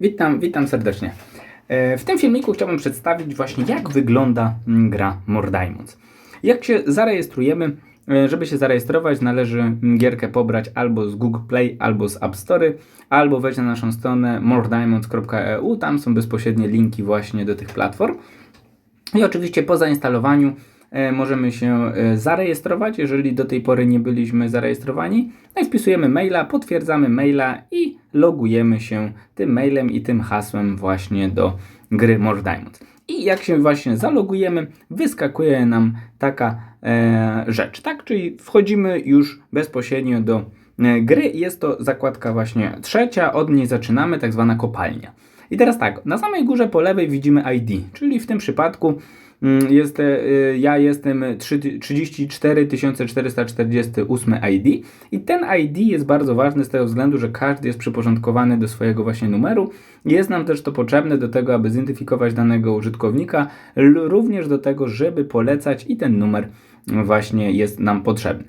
Witam, witam serdecznie. E, W tym filmiku chciałbym przedstawić właśnie jak wygląda mm, gra More. Jak się zarejestrujemy, e, żeby się zarejestrować należy mm, gierkę pobrać albo z Google Play, albo z App Store, albo wejść na naszą stronę morediamonds.eu, tam są bezpośrednie linki właśnie do tych platform. I oczywiście po zainstalowaniu możemy się e, zarejestrować, jeżeli do tej pory nie byliśmy zarejestrowani. No i wpisujemy maila, potwierdzamy maila i logujemy się tym mailem i tym hasłem właśnie do gry More Diamonds. I jak się właśnie zalogujemy, wyskakuje nam taka e, rzecz, tak? Czyli wchodzimy już bezpośrednio do e, gry. Jest to zakładka właśnie trzecia, od niej zaczynamy, tak zwana kopalnia. I teraz tak, na samej górze po lewej widzimy ID, czyli w tym przypadku jest, e, ja jestem 34 448 ID i ten ID jest bardzo ważny z tego względu, że każdy jest przyporządkowany do swojego właśnie numeru. Jest nam też to potrzebne do tego, aby zidentyfikować danego użytkownika, również do tego, żeby polecać i ten numer właśnie jest nam potrzebny.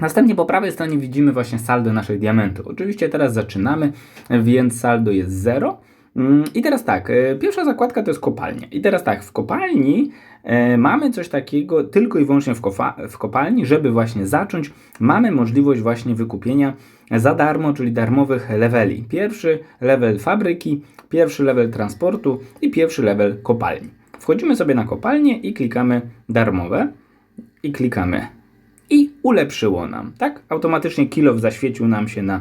Następnie po prawej stronie widzimy właśnie saldo naszych diamentów. Oczywiście teraz zaczynamy, więc saldo jest 0. Mm, I teraz tak, e, pierwsza zakładka to jest kopalnia. I teraz tak, w kopalni e, mamy coś takiego tylko i wyłącznie w, kopalni, żeby właśnie zacząć, mamy możliwość właśnie wykupienia za darmo, czyli darmowych leveli. Pierwszy level fabryki, pierwszy level transportu i pierwszy level kopalni. Wchodzimy sobie na kopalnię i klikamy darmowe i klikamy i ulepszyło nam, tak? Automatycznie kilow zaświecił nam się na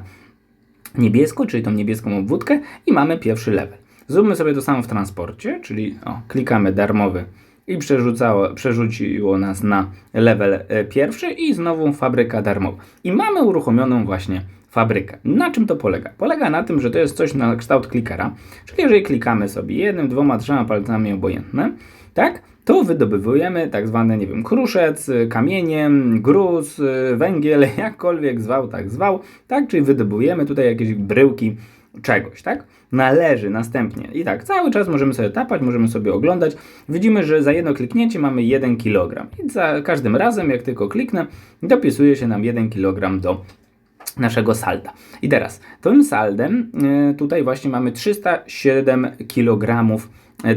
niebiesko, czyli tą niebieską obwódkę i mamy pierwszy level. Zróbmy sobie to samo w transporcie, czyli o, klikamy darmowy i przerzucało, przerzuciło nas na level e, pierwszy i znowu fabryka darmowa. I mamy uruchomioną właśnie fabrykę. Na czym to polega? Polega na tym, że to jest coś na kształt klikera, czyli jeżeli klikamy sobie jednym, dwoma, trzema palcami obojętne, tak, to wydobywujemy tak zwany, nie wiem, kruszec, kamieniem, gruz, węgiel, jakkolwiek zwał, tak zwał, tak, czyli wydobujemy tutaj jakieś bryłki czegoś, tak? Należy następnie. I tak, cały czas możemy sobie tapać, możemy sobie oglądać. Widzimy, że za jedno kliknięcie mamy 1 kg. I za każdym razem, jak tylko kliknę, dopisuje się nam 1 kg do naszego salda. I teraz, tym saldem y, tutaj właśnie mamy 307 kg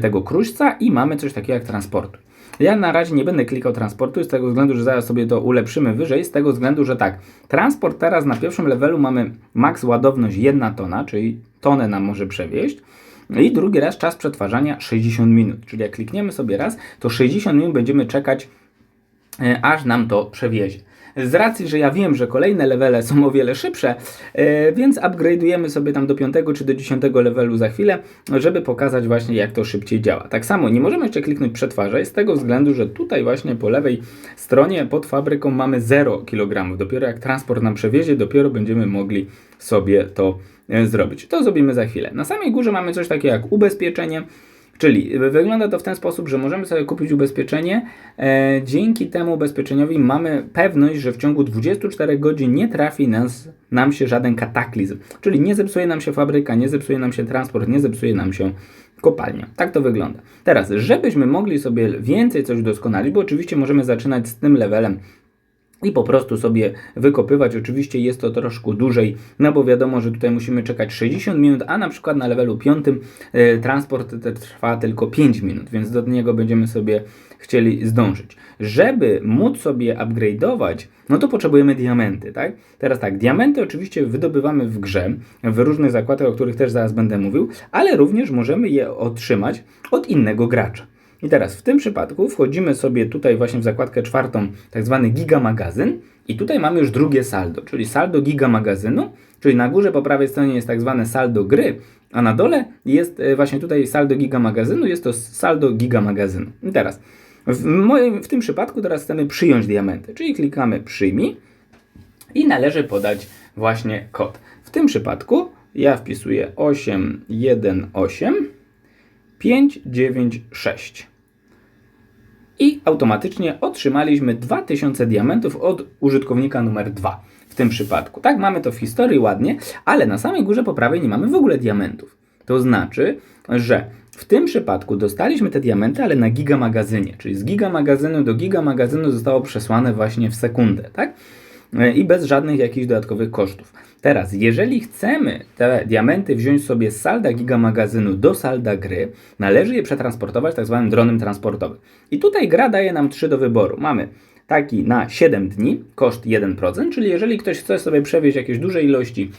tego kruszca i mamy coś takiego jak transportu. Ja na razie nie będę klikał transportu z tego względu, że zaraz sobie to ulepszymy wyżej, z tego względu, że tak, transport teraz na pierwszym levelu mamy max ładowność 1 tona, czyli tonę nam może przewieźć. I drugi raz czas przetwarzania 60 minut, czyli jak klikniemy sobie raz, to 60 minut będziemy czekać, e, aż nam to przewiezie. Z racji, że ja wiem, że kolejne levele są o wiele szybsze, e, więc upgrade'ujemy sobie tam do 5 czy do 10 levelu za chwilę, żeby pokazać właśnie jak to szybciej działa. Tak samo nie możemy jeszcze kliknąć przetwarzaj z tego względu, że tutaj właśnie po lewej stronie pod fabryką mamy 0 kg. Dopiero jak transport nam przewiezie, dopiero będziemy mogli sobie to e, zrobić. To zrobimy za chwilę. Na samej górze mamy coś takiego jak ubezpieczenie. Czyli wygląda to w ten sposób, że możemy sobie kupić ubezpieczenie. E, dzięki temu ubezpieczeniowi mamy pewność, że w ciągu 24 godzin nie trafi nas, nam się żaden kataklizm. Czyli nie zepsuje nam się fabryka, nie zepsuje nam się transport, nie zepsuje nam się kopalnia. Tak to wygląda. Teraz, żebyśmy mogli sobie więcej coś doskonalić, bo oczywiście możemy zaczynać z tym levelem i po prostu sobie wykopywać. Oczywiście jest to troszkę dłużej, no bo wiadomo, że tutaj musimy czekać 60 minut, a na przykład na levelu 5 e, transport trwa tylko 5 minut, więc do niego będziemy sobie chcieli zdążyć. Żeby móc sobie upgrade'ować, no to potrzebujemy diamenty, tak? Teraz tak, diamenty oczywiście wydobywamy w grze, w różnych zakładach, o których też zaraz będę mówił, ale również możemy je otrzymać od innego gracza. I teraz w tym przypadku wchodzimy sobie tutaj właśnie w zakładkę czwartą, tak zwany giga magazyn i tutaj mamy już drugie saldo, czyli saldo giga magazynu, czyli na górze po prawej stronie jest tak zwane saldo gry, a na dole jest e, właśnie tutaj saldo giga magazynu, jest to saldo giga magazynu. I teraz w, moim, w tym przypadku teraz chcemy przyjąć diamenty, czyli klikamy przyjmij i należy podać właśnie kod. W tym przypadku ja wpisuję 818 596 i automatycznie otrzymaliśmy 2000 diamentów od użytkownika numer 2 w tym przypadku. Tak, mamy to w historii ładnie, ale na samej górze po prawej nie mamy w ogóle diamentów. To znaczy, że w tym przypadku dostaliśmy te diamenty, ale na giga magazynie, czyli z giga magazynu do giga magazynu zostało przesłane właśnie w sekundę, tak? E, i bez żadnych jakichś dodatkowych kosztów. Teraz, jeżeli chcemy te diamenty wziąć sobie z salda giga magazynu do salda gry, należy je przetransportować tak zwanym dronem transportowym. I tutaj gra daje nam trzy do wyboru. Mamy taki na 7 dni, koszt 1%, czyli jeżeli ktoś chce sobie przewieźć jakieś duże ilości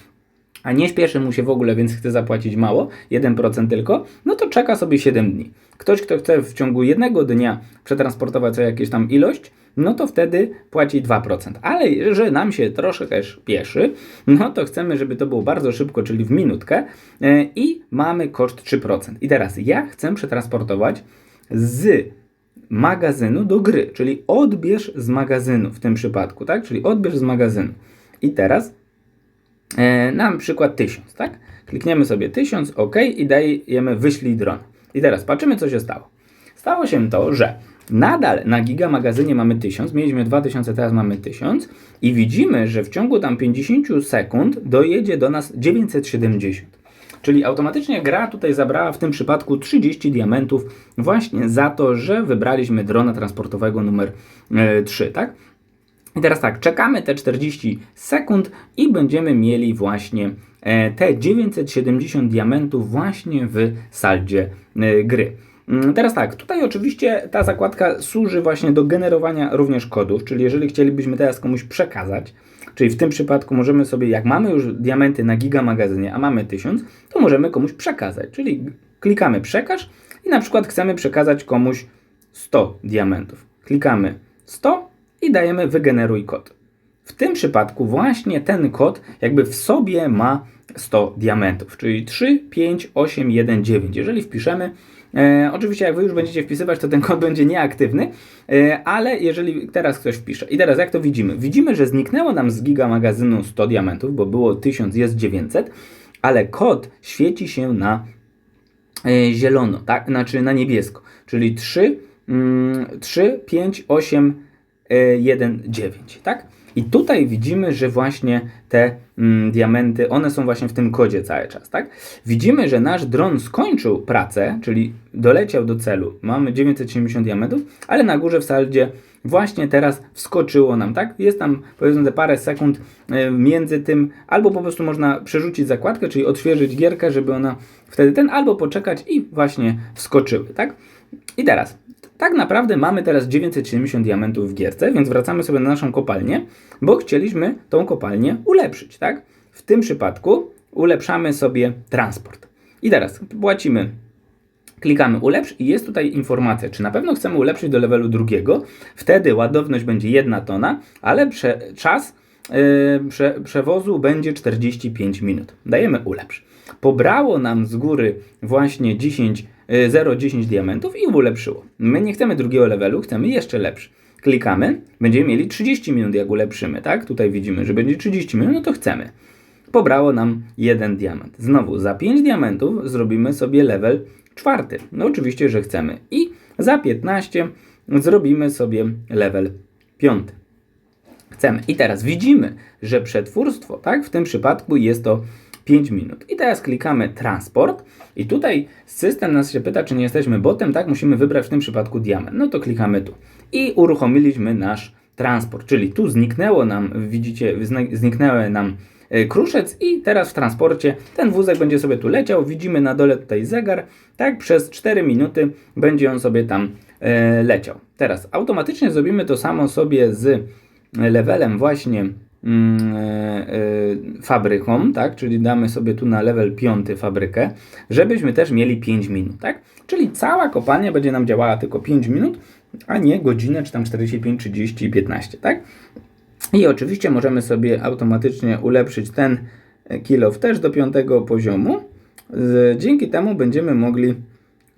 a nie śpieszy mu się w ogóle, więc chce zapłacić mało, 1% tylko, no to czeka sobie 7 dni. Ktoś, kto chce w ciągu jednego dnia przetransportować jakieś tam ilość, no to wtedy płaci 2%. Ale że nam się troszkę śpieszy, no to chcemy, żeby to było bardzo szybko, czyli w minutkę e, i mamy koszt 3%. I teraz ja chcę przetransportować z magazynu do gry, czyli odbierz z magazynu w tym przypadku, tak? Czyli odbierz z magazynu. I teraz e, na przykład 1000, tak? Klikniemy sobie 1000, OK i dajemy wyślij dron. I teraz patrzymy, co się stało. Stało się to, że nadal na Giga magazynie mamy 1000, mieliśmy 2000, teraz mamy 1000 i widzimy, że w ciągu tam 50 sekund dojedzie do nas 970. Czyli automatycznie gra tutaj zabrała w tym przypadku 30 diamentów właśnie za to, że wybraliśmy drona transportowego numer 3, tak? I teraz tak, czekamy te 40 sekund i będziemy mieli właśnie e, te 970 diamentów właśnie w saldzie e, gry. Mm, teraz tak, tutaj oczywiście ta zakładka służy właśnie do generowania również kodów, czyli jeżeli chcielibyśmy teraz komuś przekazać, czyli w tym przypadku możemy sobie, jak mamy już diamenty na giga magazynie, a mamy 1000, to możemy komuś przekazać, czyli klikamy przekaż i na przykład chcemy przekazać komuś 100 diamentów. Klikamy 100 i dajemy wygeneruj kod. W tym przypadku właśnie ten kod jakby w sobie ma 100 diamentów, czyli 3, 5, 8, 1, 9. Jeżeli wpiszemy, e, oczywiście jak Wy już będziecie wpisywać, to ten kod będzie nieaktywny, e, ale jeżeli teraz ktoś wpisze. I teraz jak to widzimy? Widzimy, że zniknęło nam z giga magazynu 100 diamentów, bo było 1000, jest 900, ale kod świeci się na e, zielono, tak? Znaczy na niebiesko, czyli 3, mm, 3 5, 8, 1, 9, tak? I tutaj widzimy, że właśnie te mm, diamenty, one są właśnie w tym kodzie cały czas, tak? Widzimy, że nasz dron skończył pracę, czyli doleciał do celu. Mamy 970 diamentów, ale na górze w saldzie właśnie teraz wskoczyło nam, tak? Jest tam powiedzmy te parę sekund y, między tym, albo po prostu można przerzucić zakładkę, czyli odświeżyć gierkę, żeby ona wtedy ten, albo poczekać i właśnie wskoczyły, tak? I teraz tak naprawdę mamy teraz 970 diamentów w gierce, więc wracamy sobie na naszą kopalnię, bo chcieliśmy tą kopalnię ulepszyć, tak? W tym przypadku ulepszamy sobie transport. I teraz płacimy, klikamy ulepsz i jest tutaj informacja, czy na pewno chcemy ulepszyć do levelu drugiego. Wtedy ładowność będzie 1 tona, ale prze, czas yy, prze, przewozu będzie 45 minut. Dajemy ulepsz. Pobrało nam z góry właśnie 10 0,10 y, diamentów i ulepszyło. My nie chcemy drugiego levelu, chcemy jeszcze lepszy. Klikamy, będziemy mieli 30 minut jak ulepszymy, tak? Tutaj widzimy, że będzie 30 minut, no to chcemy. Pobrało nam jeden diament. Znowu za 5 diamentów zrobimy sobie level czwarty. No oczywiście, że chcemy. I za 15 zrobimy sobie level piąty. Chcemy. I teraz widzimy, że przetwórstwo, tak? W tym przypadku jest to 5 minut. I teraz klikamy transport i tutaj system nas się pyta, czy nie jesteśmy botem, tak? Musimy wybrać w tym przypadku diament. No to klikamy tu. I uruchomiliśmy nasz transport, czyli tu zniknęło nam, widzicie, zniknęły nam e, kruszec i teraz w transporcie ten wózek będzie sobie tu leciał, widzimy na dole tutaj zegar, tak przez 4 minuty będzie on sobie tam e, leciał. Teraz automatycznie zrobimy to samo sobie z levelem właśnie Mm, e, e, fabryką, tak? Czyli damy sobie tu na level 5 fabrykę, żebyśmy też mieli 5 minut, tak? Czyli cała kopalnia będzie nam działała tylko 5 minut, a nie godzinę, czy tam 45, 30, 15, tak? I oczywiście możemy sobie automatycznie ulepszyć ten kilof też do 5 poziomu. Dzięki temu będziemy mogli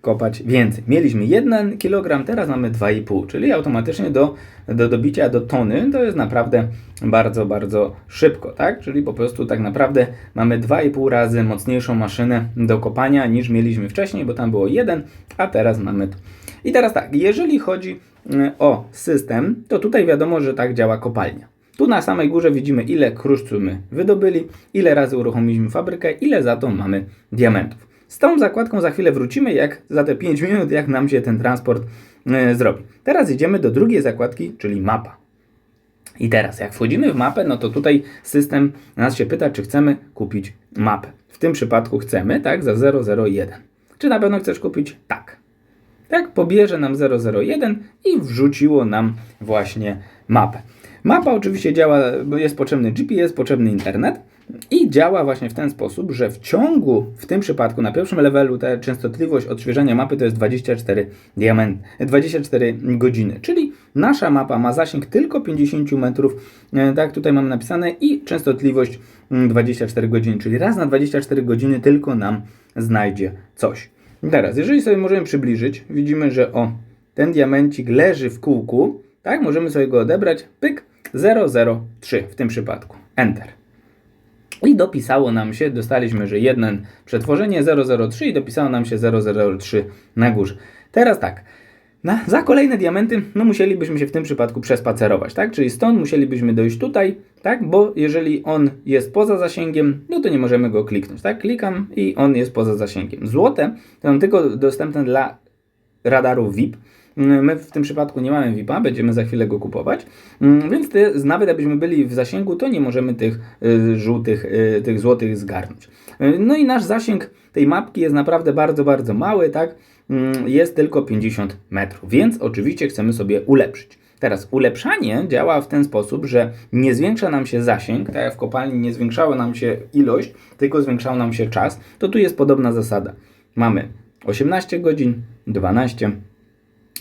kopać więcej. Mieliśmy 1 kg, teraz mamy 2,5, czyli automatycznie do, do dobicia do tony to jest naprawdę bardzo, bardzo szybko, tak? Czyli po prostu tak naprawdę mamy 2,5 razy mocniejszą maszynę do kopania niż mieliśmy wcześniej, bo tam było 1, a teraz mamy to. I teraz tak, jeżeli chodzi mm, o system, to tutaj wiadomo, że tak działa kopalnia. Tu na samej górze widzimy ile kruszcu my wydobyli, ile razy uruchomiliśmy fabrykę, ile za to mamy diamentów. Z tą zakładką za chwilę wrócimy, jak za te 5 minut, jak nam się ten transport e, zrobi. Teraz idziemy do drugiej zakładki, czyli mapa. I teraz, jak wchodzimy w mapę, no to tutaj system nas się pyta, czy chcemy kupić mapę. W tym przypadku chcemy, tak, za 001. Czy na pewno chcesz kupić? Tak. Tak, pobierze nam 001 i wrzuciło nam właśnie mapę. Mapa oczywiście działa, jest potrzebny GPS, potrzebny internet i działa właśnie w ten sposób, że w ciągu, w tym przypadku na pierwszym levelu ta częstotliwość odświeżania mapy to jest 24 diament, 24 godziny, czyli nasza mapa ma zasięg tylko 50 metrów, e, tak tutaj mamy napisane i częstotliwość mm, 24 godziny, czyli raz na 24 godziny tylko nam znajdzie coś. I Teraz, jeżeli sobie możemy przybliżyć, widzimy, że o, ten diamencik leży w kółku, tak, możemy sobie go odebrać, pyk, 003 w tym przypadku, enter. I dopisało nam się, dostaliśmy, że jeden przetworzenie 003 i dopisało nam się 003 na górze. Teraz tak, na, za kolejne diamenty, no musielibyśmy się w tym przypadku przespacerować, tak? Czyli stąd musielibyśmy dojść tutaj, tak? Bo jeżeli on jest poza zasięgiem, no to nie możemy go kliknąć, tak? Klikam i on jest poza zasięgiem. Złote są tylko dostępne dla radarów VIP. Mm, My w tym przypadku nie mamy VIP-a, będziemy za chwilę go kupować, Mm, więc ty, nawet jakbyśmy byli w zasięgu, to nie możemy tych y, żółtych, y, tych złotych zgarnąć. Y, No i nasz zasięg tej mapki jest naprawdę bardzo, bardzo mały, tak? Mm, Jest tylko 50 metrów, więc oczywiście chcemy sobie ulepszyć. Teraz ulepszanie działa w ten sposób, że nie zwiększa nam się zasięg, tak jak w kopalni nie zwiększała nam się ilość, tylko zwiększał nam się czas, to tu jest podobna zasada. Mamy 18 godzin, 12,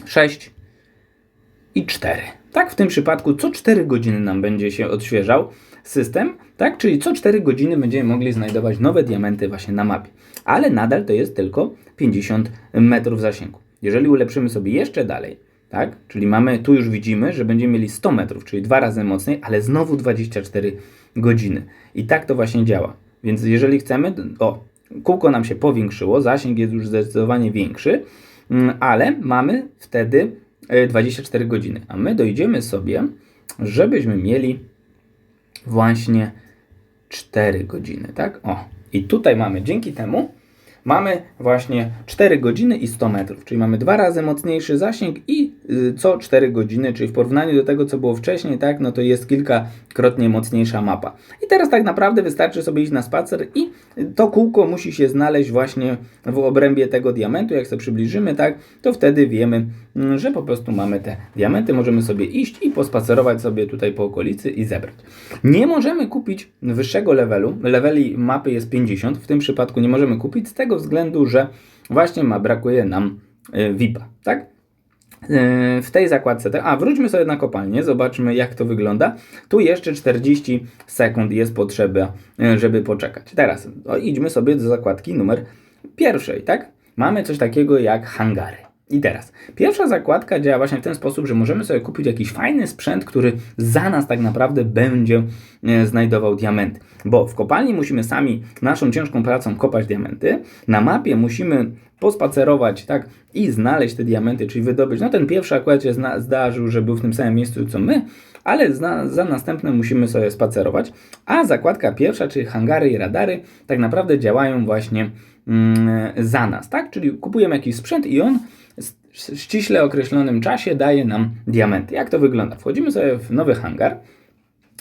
6 i 4. Tak, w tym przypadku co 4 godziny nam będzie się odświeżał system, tak, czyli co 4 godziny będziemy mogli znajdować nowe diamenty właśnie na mapie. Ale nadal to jest tylko 50 metrów zasięgu. Jeżeli ulepszymy sobie jeszcze dalej, tak, czyli mamy, tu już widzimy, że będziemy mieli 100 metrów, czyli dwa razy mocniej, ale znowu 24 godziny. I tak to właśnie działa. Więc jeżeli chcemy, o, kółko nam się powiększyło, zasięg jest już zdecydowanie większy, ale mamy wtedy e, 24 godziny. A my dojdziemy sobie, żebyśmy mieli właśnie 4 godziny, tak? O, i tutaj mamy dzięki temu mamy właśnie 4 godziny i 100 metrów, czyli mamy dwa razy mocniejszy zasięg i co 4 godziny, czyli w porównaniu do tego, co było wcześniej, tak, no to jest kilkakrotnie mocniejsza mapa. I teraz tak naprawdę wystarczy sobie iść na spacer i to kółko musi się znaleźć właśnie w obrębie tego diamentu. Jak sobie przybliżymy, tak, to wtedy wiemy, mm, że po prostu mamy te diamenty, możemy sobie iść i pospacerować sobie tutaj po okolicy i zebrać. Nie możemy kupić wyższego levelu, leveli mapy jest 50, w tym przypadku nie możemy kupić z tego względu, że właśnie ma, brakuje nam y, VIP-a, tak? Yy, w tej zakładce. te- A, wróćmy sobie na kopalnię, zobaczmy jak to wygląda. Tu jeszcze 40 sekund jest potrzeba, yy, żeby poczekać. Teraz idźmy sobie do zakładki numer pierwszej, tak? Mamy coś takiego jak hangary. I teraz, pierwsza zakładka działa właśnie w ten sposób, że możemy sobie kupić jakiś fajny sprzęt, który za nas tak naprawdę będzie e, znajdował diamenty. Bo w kopalni musimy sami naszą ciężką pracą kopać diamenty, na mapie musimy pospacerować tak i znaleźć te diamenty, czyli wydobyć. No ten pierwszy akurat się zna, zdarzył, że był w tym samym miejscu co my, ale za, za musimy sobie spacerować. A zakładka pierwsza, czyli hangary i radary, tak naprawdę działają właśnie mm, za nas, tak? Czyli kupujemy jakiś sprzęt i on w ściśle określonym czasie daje nam diamenty. Jak to wygląda? Wchodzimy sobie w nowy hangar.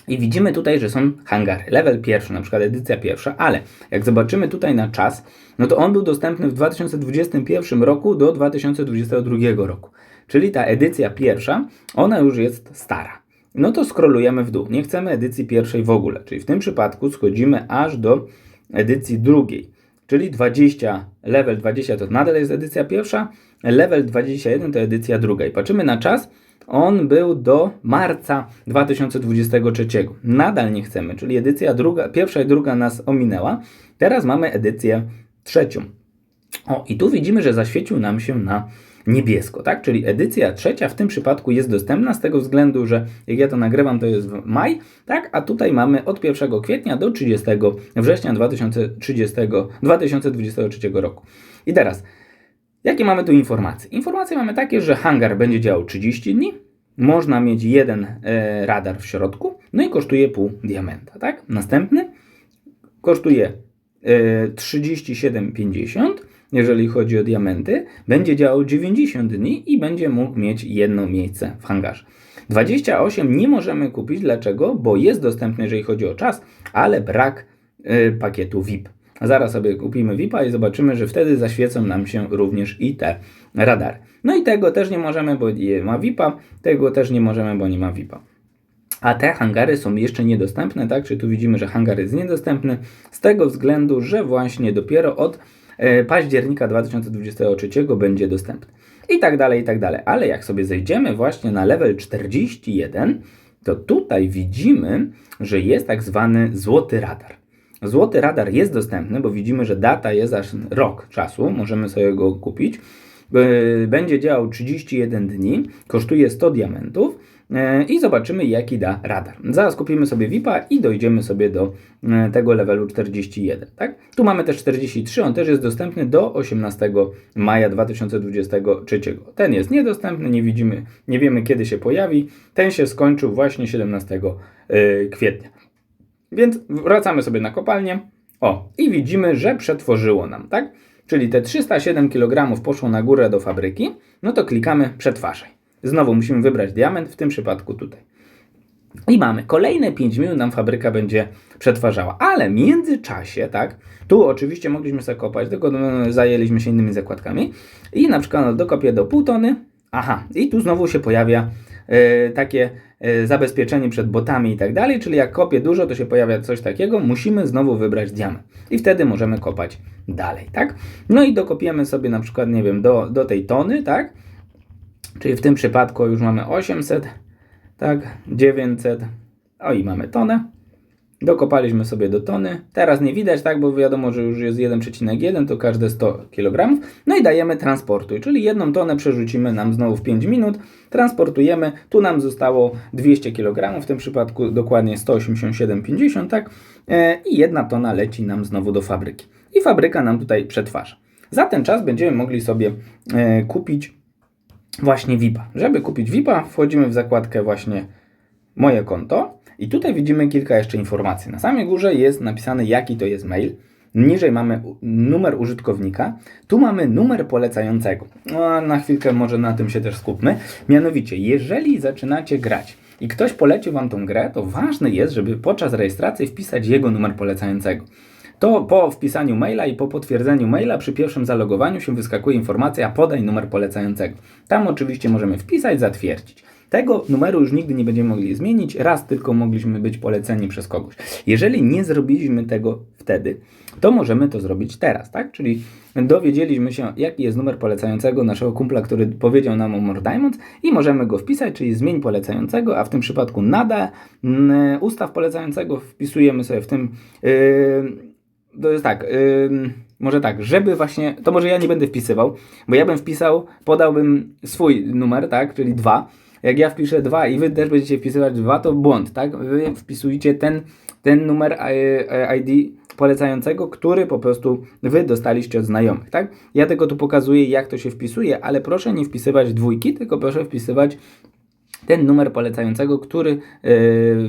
I widzimy tutaj, że są hangary. Level pierwszy, na przykład edycja pierwsza, ale jak zobaczymy tutaj na czas, no to on był dostępny w 2021 roku do 2022 roku. Czyli ta edycja pierwsza, ona już jest stara. No to scrollujemy w dół. Nie chcemy edycji pierwszej w ogóle. Czyli w tym przypadku schodzimy aż do edycji drugiej. Czyli 20, level 20 to nadal jest edycja pierwsza, level 21 to edycja druga. I patrzymy na czas, on był do marca 2023. Nadal nie chcemy, czyli edycja druga, pierwsza i druga nas ominęła. Teraz mamy edycję trzecią. O, i tu widzimy, że zaświecił nam się na niebiesko, tak? Czyli edycja trzecia w tym przypadku jest dostępna z tego względu, że jak ja to nagrywam, to jest maj, tak? A tutaj mamy od 1 kwietnia do 30 września 2030, 2023 roku. I teraz, jakie mamy tu informacje? Informacje mamy takie, że hangar będzie działał 30 dni, można mieć jeden e, radar w środku, no i kosztuje pół diamenta, tak? Następny kosztuje e, 37,50 jeżeli chodzi o diamenty, będzie działał 90 dni i będzie mógł mieć jedno miejsce w hangarze. 28 nie możemy kupić, dlaczego? Bo jest dostępny, jeżeli chodzi o czas, ale brak y, pakietu VIP. Zaraz sobie kupimy VIP-a i zobaczymy, że wtedy zaświecą nam się również i te radary. No i tego też nie możemy, bo nie ma VIP-a, tego też nie możemy, bo nie ma VIP-a. A te hangary są jeszcze niedostępne, tak? Czyli tu widzimy, że hangar jest niedostępny z tego względu, że właśnie dopiero od e, października 2023 będzie dostępny. I tak dalej, i tak dalej. Ale jak sobie zejdziemy właśnie na level 41, to tutaj widzimy, że jest tak zwany złoty radar. Złoty radar jest dostępny, bo widzimy, że data jest aż rok czasu, możemy sobie go kupić. Będzie działał 31 dni, kosztuje 100 diamentów e, i zobaczymy jaki da radar. Zaraz kupimy sobie VIP-a i dojdziemy sobie do e, tego levelu 41. Tak? Tu mamy też 43, on też jest dostępny do 18 maja 2023. Ten jest niedostępny, nie widzimy, nie wiemy kiedy się pojawi. Ten się skończył właśnie 17 e, kwietnia. Więc wracamy sobie na kopalnię. O, i widzimy, że przetworzyło nam, tak? Czyli te 307 kg poszło na górę do fabryki, no to klikamy przetwarzaj. Znowu musimy wybrać diament, w tym przypadku tutaj. I mamy kolejne 5 minut nam fabryka będzie przetwarzała, ale w międzyczasie, tak, tu oczywiście mogliśmy sobie kopać, tylko no, zajęliśmy się innymi zakładkami i na przykład dokopię do pół tony, aha, i tu znowu się pojawia e, takie e, zabezpieczenie przed botami i tak dalej, czyli jak kopię dużo, to się pojawia coś takiego, musimy znowu wybrać diament i wtedy możemy kopać dalej, tak? No i dokopiemy sobie na przykład, nie wiem, do, do tej tony, tak? Czyli w tym przypadku już mamy 800, tak, 900, o i mamy tonę. Dokopaliśmy sobie do tony. Teraz nie widać, tak, bo wiadomo, że już jest 1,1, to każde 100 kg. No i dajemy transportuj, czyli jedną tonę przerzucimy nam znowu w 5 minut. Transportujemy, tu nam zostało 200 kg, w tym przypadku dokładnie 187,50, tak, e, i jedna tona leci nam znowu do fabryki. I fabryka nam tutaj przetwarza. Za ten czas będziemy mogli sobie e, kupić właśnie VIP-a. Żeby kupić VIP-a, wchodzimy w zakładkę właśnie moje konto i tutaj widzimy kilka jeszcze informacji. Na samej górze jest napisane jaki to jest mail. Niżej mamy numer użytkownika. Tu mamy numer polecającego. No, na chwilkę może na tym się też skupmy. Mianowicie, jeżeli zaczynacie grać i ktoś polecił Wam tą grę, to ważne jest, żeby podczas rejestracji wpisać jego numer polecającego. To po wpisaniu maila i po potwierdzeniu maila przy pierwszym zalogowaniu się wyskakuje informacja podaj numer polecającego. Tam oczywiście możemy wpisać, zatwierdzić. Tego numeru już nigdy nie będziemy mogli zmienić, raz tylko mogliśmy być poleceni przez kogoś. Jeżeli nie zrobiliśmy tego wtedy, to możemy to zrobić teraz, tak? Czyli dowiedzieliśmy się, jaki jest numer polecającego naszego kumpla, który powiedział nam o More Diamonds i możemy go wpisać, czyli zmień polecającego, a w tym przypadku nada ustaw polecającego wpisujemy sobie w tym yy, to jest tak, ym, może tak, żeby właśnie, to może ja nie będę wpisywał, bo ja bym wpisał, podałbym swój numer, tak, czyli 2. Jak ja wpiszę 2 i wy też będziecie wpisywać 2, to błąd, tak? Wy wpisujecie ten, ten numer e, ID polecającego, który po prostu wy dostaliście od znajomych, tak? Ja tylko tu pokazuję, jak to się wpisuje, ale proszę nie wpisywać dwójki, tylko proszę wpisywać ten numer polecającego, który e,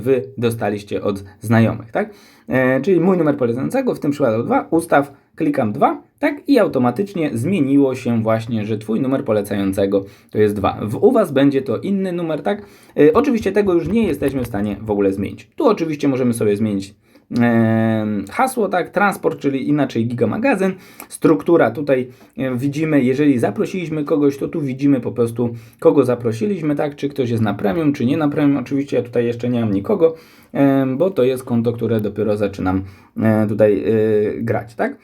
wy dostaliście od znajomych, tak? E, czyli mój numer polecającego, w tym przypadku 2, ustaw, klikam 2, tak? I automatycznie zmieniło się właśnie, że twój numer polecającego to jest 2. W, u was będzie to inny numer, tak? E, oczywiście tego już nie jesteśmy w stanie w ogóle zmienić. Tu oczywiście możemy sobie zmienić hasło, tak, transport, czyli inaczej gigamagazyn, struktura tutaj e, widzimy, jeżeli zaprosiliśmy kogoś, to tu widzimy po prostu kogo zaprosiliśmy, tak, czy ktoś jest na premium, czy nie na premium, oczywiście ja tutaj jeszcze nie mam nikogo, e, bo to jest konto, które dopiero zaczynam e, tutaj e, grać, tak.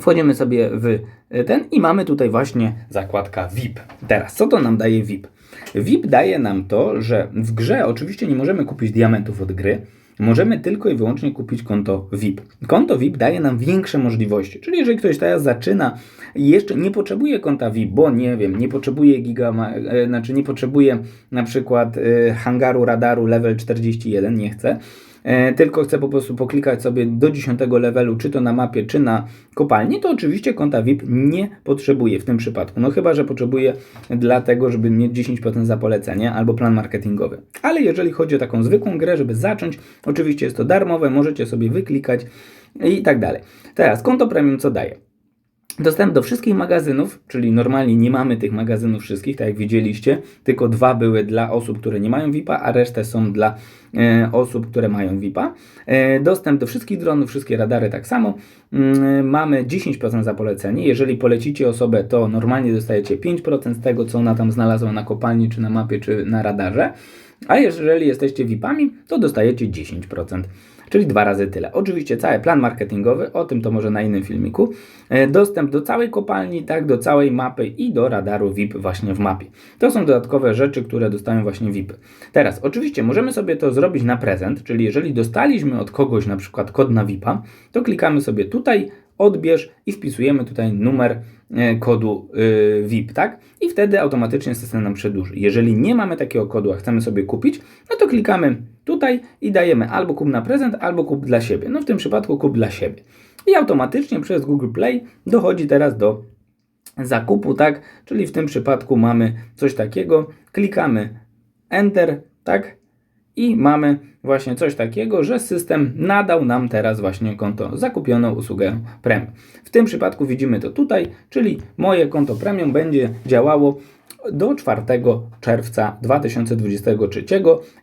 Wchodzimy sobie w ten i mamy tutaj właśnie zakładka VIP. Teraz, co to nam daje VIP? VIP daje nam to, że w grze oczywiście nie możemy kupić diamentów od gry, możemy tylko i wyłącznie kupić konto VIP. Konto VIP daje nam większe możliwości, czyli jeżeli ktoś teraz zaczyna i jeszcze nie potrzebuje konta VIP, bo nie wiem, nie potrzebuje gigama, e, znaczy nie potrzebuje na przykład e, hangaru radaru level 41, nie chce, tylko chce po prostu poklikać sobie do 10 levelu, czy to na mapie, czy na kopalni, to oczywiście konta VIP nie potrzebuje w tym przypadku. No chyba, że potrzebuje dlatego, żeby mieć 10% za polecenie albo plan marketingowy. Ale jeżeli chodzi o taką zwykłą grę, żeby zacząć, oczywiście jest to darmowe, możecie sobie wyklikać i tak dalej. Teraz konto premium co daje? Dostęp do wszystkich magazynów, czyli normalnie nie mamy tych magazynów wszystkich, tak jak widzieliście, tylko dwa były dla osób, które nie mają VIP-a, a resztę są dla e, osób, które mają VIP-a. E, dostęp do wszystkich dronów, wszystkie radary tak samo. Mm, mamy 10% za polecenie. Jeżeli polecicie osobę, to normalnie dostajecie 5% z tego, co ona tam znalazła na kopalni, czy na mapie, czy na radarze. A jeżeli jesteście VIP-ami, to dostajecie 10% czyli dwa razy tyle. Oczywiście cały plan marketingowy, o tym to może na innym filmiku. E, dostęp do całej kopalni, tak, do całej mapy i do radaru VIP właśnie w mapie. To są dodatkowe rzeczy, które dostają właśnie VIP. Teraz, oczywiście możemy sobie to zrobić na prezent, czyli jeżeli dostaliśmy od kogoś na przykład kod na VIPa, to klikamy sobie tutaj, odbierz i wpisujemy tutaj numer e, kodu e, VIP, tak? I wtedy automatycznie system nam przedłuży. Jeżeli nie mamy takiego kodu, a chcemy sobie kupić, no to klikamy tutaj i dajemy albo kup na prezent, albo kup dla siebie. No w tym przypadku kup dla siebie. I automatycznie przez Google Play dochodzi teraz do zakupu, tak? Czyli w tym przypadku mamy coś takiego, klikamy Enter, tak? I mamy właśnie coś takiego, że system nadał nam teraz właśnie konto zakupioną usługę premium. W tym przypadku widzimy to tutaj, czyli moje konto premium będzie działało do 4 czerwca 2023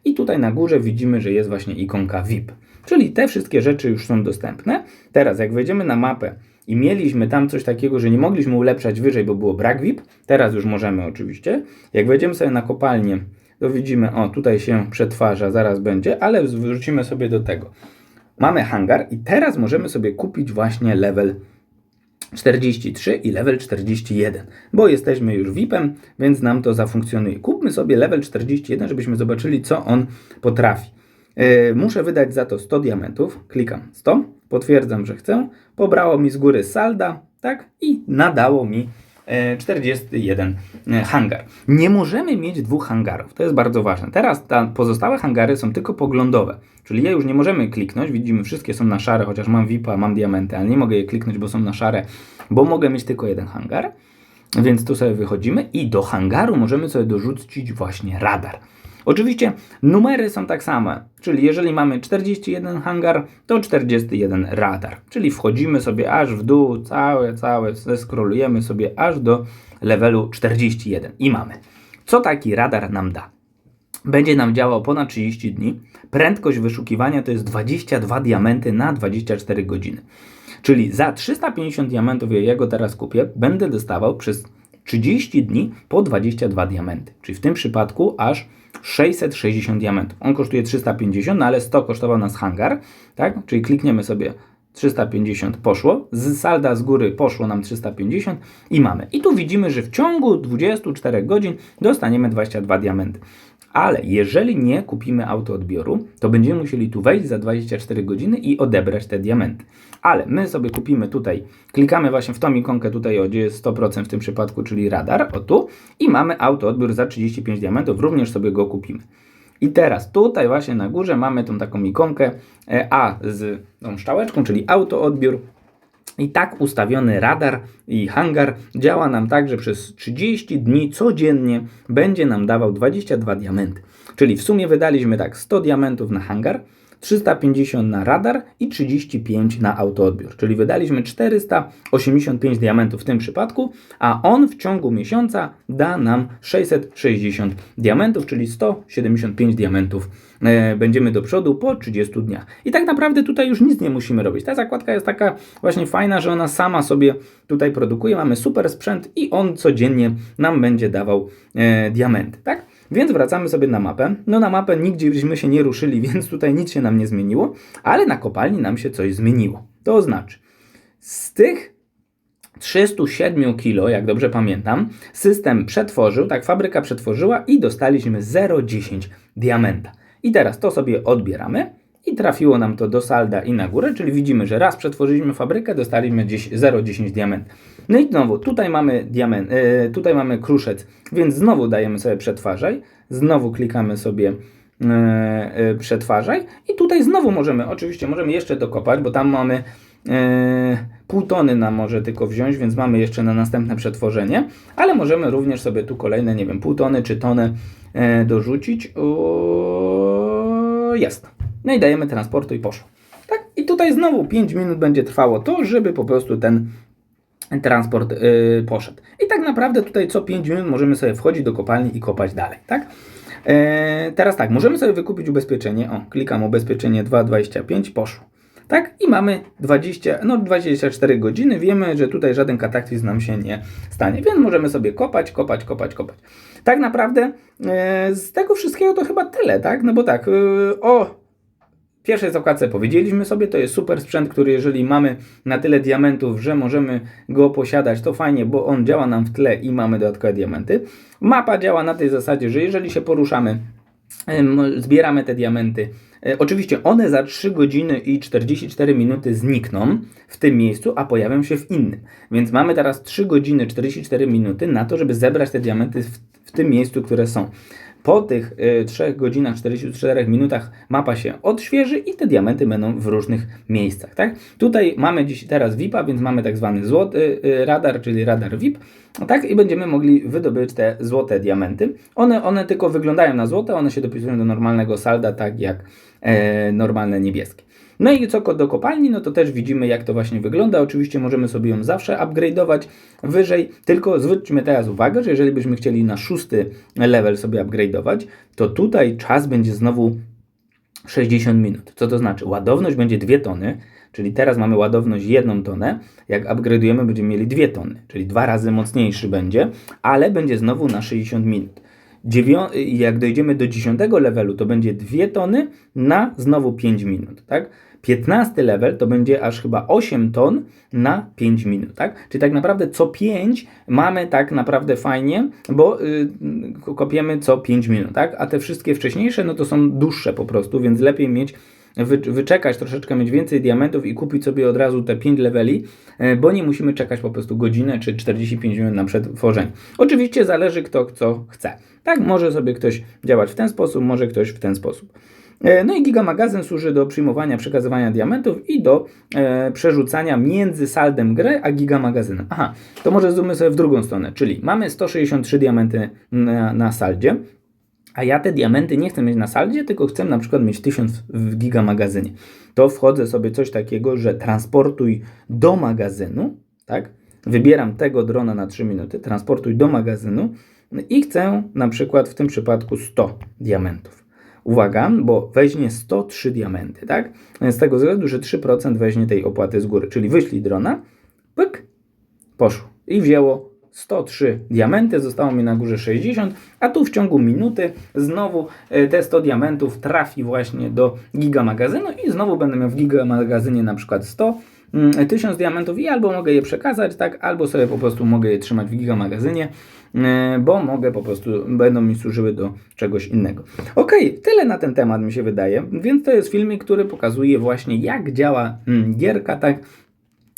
i tutaj na górze widzimy, że jest właśnie ikonka VIP. Czyli te wszystkie rzeczy już są dostępne. Teraz jak wejdziemy na mapę i mieliśmy tam coś takiego, że nie mogliśmy ulepszać wyżej, bo było brak VIP, teraz już możemy oczywiście. Jak wejdziemy sobie na kopalnię, to widzimy, o tutaj się przetwarza, zaraz będzie, ale wrócimy sobie do tego. Mamy hangar i teraz możemy sobie kupić właśnie level 43 i level 41, bo jesteśmy już VIP-em, więc nam to zafunkcjonuje. Kupmy sobie level 41, żebyśmy zobaczyli, co on potrafi. Yy, muszę wydać za to 100 diamentów. Klikam 100, potwierdzam, że chcę. Pobrało mi z góry salda, tak? I nadało mi 41 e, hangar. Nie możemy mieć dwóch hangarów. To jest bardzo ważne. Teraz ta pozostałe hangary są tylko poglądowe. Czyli je już nie możemy kliknąć. Widzimy, wszystkie są na szare, chociaż mam VIP-a, mam diamenty, ale nie mogę je kliknąć, bo są na szare, bo mogę mieć tylko jeden hangar. Więc tu sobie wychodzimy i do hangaru możemy sobie dorzucić właśnie radar. Oczywiście numery są tak same, czyli jeżeli mamy 41 hangar, to 41 radar. Czyli wchodzimy sobie aż w dół, całe, całe, zeskrolujemy sobie aż do levelu 41 i mamy. Co taki radar nam da? Będzie nam działał ponad 30 dni. Prędkość wyszukiwania to jest 22 diamenty na 24 godziny. Czyli za 350 diamentów, ja go teraz kupię, będę dostawał przez 30 dni po 22 diamenty. Czyli w tym przypadku aż 660 diamentów. On kosztuje 350, no ale 100 kosztował nas hangar, tak? Czyli klikniemy sobie 350 poszło, z salda z góry poszło nam 350 i mamy. I tu widzimy, że w ciągu 24 godzin dostaniemy 22 diamenty. Ale jeżeli nie kupimy autoodbioru, to będziemy musieli tu wejść za 24 godziny i odebrać te diamenty. Ale my sobie kupimy tutaj, klikamy właśnie w tą ikonkę tutaj, o, gdzie jest 100% w tym przypadku, czyli radar, o tu, i mamy autoodbiór za 35 diamentów, również sobie go kupimy. I teraz tutaj właśnie na górze mamy tą taką ikonkę e, A z tą szczałeczką, czyli autoodbiór. I tak ustawiony radar i hangar działa nam tak, że przez 30 dni codziennie będzie nam dawał 22 diamenty. Czyli w sumie wydaliśmy tak 100 diamentów na hangar, 350 na radar i 35 na autoodbiór. Czyli wydaliśmy 485 diamentów w tym przypadku, a on w ciągu miesiąca da nam 660 diamentów, czyli 175 diamentów będziemy do przodu po 30 dniach. I tak naprawdę tutaj już nic nie musimy robić. Ta zakładka jest taka właśnie fajna, że ona sama sobie tutaj produkuje. Mamy super sprzęt i on codziennie nam będzie dawał e, diamenty, tak? Więc wracamy sobie na mapę. No na mapę nigdzieśmy się nie ruszyli, więc tutaj nic się nam nie zmieniło, ale na kopalni nam się coś zmieniło. To znaczy, z tych 307 kg, jak dobrze pamiętam, system przetworzył, tak fabryka przetworzyła i dostaliśmy 0,10 diamenta. I teraz to sobie odbieramy i trafiło nam to do salda i na górę, czyli widzimy, że raz przetworzyliśmy fabrykę, dostaliśmy 0,10 diament. No i znowu, tutaj mamy diament, yy, tutaj mamy kruszec, więc znowu dajemy sobie przetwarzaj, znowu klikamy sobie yy, yy, przetwarzaj i tutaj znowu możemy, oczywiście możemy jeszcze dokopać, bo tam mamy yy, pół tony nam może tylko wziąć, więc mamy jeszcze na następne przetworzenie, ale możemy również sobie tu kolejne, nie wiem, pół tony czy tonę yy, dorzucić. O, jest. No i dajemy transportu i poszło. Tak? I tutaj znowu 5 minut będzie trwało to, żeby po prostu ten transport y, poszedł. I tak naprawdę tutaj co 5 minut możemy sobie wchodzić do kopalni i kopać dalej, tak? E, teraz tak, możemy sobie wykupić ubezpieczenie. O, klikam ubezpieczenie 2,25, poszło. Tak? I mamy 20, no 24 godziny. Wiemy, że tutaj żaden kataklizm nam się nie stanie, więc możemy sobie kopać, kopać, kopać, kopać. Tak naprawdę e, z tego wszystkiego to chyba tyle, tak? No bo tak, e, o pierwszej zakładce powiedzieliśmy sobie, to jest super sprzęt, który jeżeli mamy na tyle diamentów, że możemy go posiadać, to fajnie, bo on działa nam w tle i mamy dodatkowe diamenty. Mapa działa na tej zasadzie, że jeżeli się poruszamy, zbieramy te diamenty. E, Oczywiście one za 3 godziny i 44 minuty znikną w tym miejscu, a pojawią się w innym. Więc mamy teraz 3 godziny 44 minuty na to, żeby zebrać te diamenty w, w tym miejscu, które są. Po tych y, 3 godzinach 44 minutach mapa się odświeży i te diamenty będą w różnych miejscach. Tak? Tutaj mamy dziś teraz VIP-a, więc mamy tak zwany złoty y, radar, czyli radar VIP. Tak? I będziemy mogli wydobyć te złote diamenty. One, one tylko wyglądają na złote, one się dopisują do normalnego salda, tak jak e, normalne niebieskie. No i co do kopalni, no to też widzimy jak to właśnie wygląda. Oczywiście możemy sobie ją zawsze upgrade'ować wyżej, tylko zwróćmy teraz uwagę, że jeżeli byśmy chcieli na szósty level sobie upgrade'ować, to tutaj czas będzie znowu 60 minut. Co to znaczy? Ładowność będzie 2 tony, czyli teraz mamy ładowność 1 tonę. Jak upgrade'ujemy, będziemy mieli 2 tony, czyli dwa razy mocniejszy będzie, ale będzie znowu na 60 minut. Jak dojdziemy do 10 levelu, to będzie 2 tony na znowu 5 minut, tak? 15 level to będzie aż chyba 8 ton na 5 minut, tak? Czyli tak naprawdę co 5 mamy tak naprawdę fajnie, bo y, kopiemy co 5 minut, tak? A te wszystkie wcześniejsze no to są dłuższe po prostu, więc lepiej mieć wy, wyczekać troszeczkę, mieć więcej diamentów i kupić sobie od razu te 5 leveli, e, bo nie musimy czekać po prostu godzinę czy 45 minut na przetworzenie. Oczywiście zależy kto co chce. Tak, może sobie ktoś działać w ten sposób, może ktoś w ten sposób. E, No i gigamagazyn służy do przyjmowania, przekazywania diamentów i do e, przerzucania między saldem gry a gigamagazynem. Aha, to może zróbmy sobie w drugą stronę, czyli mamy 163 diamenty na, na saldzie, a ja te diamenty nie chcę mieć na saldzie, tylko chcę na przykład mieć 1000 w gigamagazynie. To wchodzę sobie coś takiego, że transportuj do magazynu, tak? Wybieram tego drona na 3 minuty, transportuj do magazynu i chcę na przykład w tym przypadku 100 diamentów. Uwaga, bo weźmie 103 diamenty, tak? Z tego względu, że 3% weźmie tej opłaty z góry, czyli wyślij drona, pyk, poszło. I wzięło 103 diamenty, zostało mi na górze 60, a tu w ciągu minuty znowu e, te 100 diamentów trafi właśnie do gigamagazynu i znowu będę miał w gigamagazynie na przykład 100 mm, 1000 diamentów i albo mogę je przekazać, tak, albo sobie po prostu mogę je trzymać w gigamagazynie, e, bo mogę po prostu, będą mi służyły do czegoś innego. Okej, tyle na ten temat mi się wydaje, więc to jest filmik, który pokazuje właśnie jak działa mm, gierka, tak,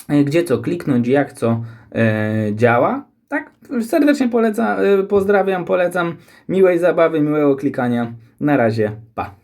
e, gdzie co kliknąć, jak co e, działa. Tak, serdecznie polecam, e, pozdrawiam, polecam miłej zabawy, miłego klikania. Na razie, pa.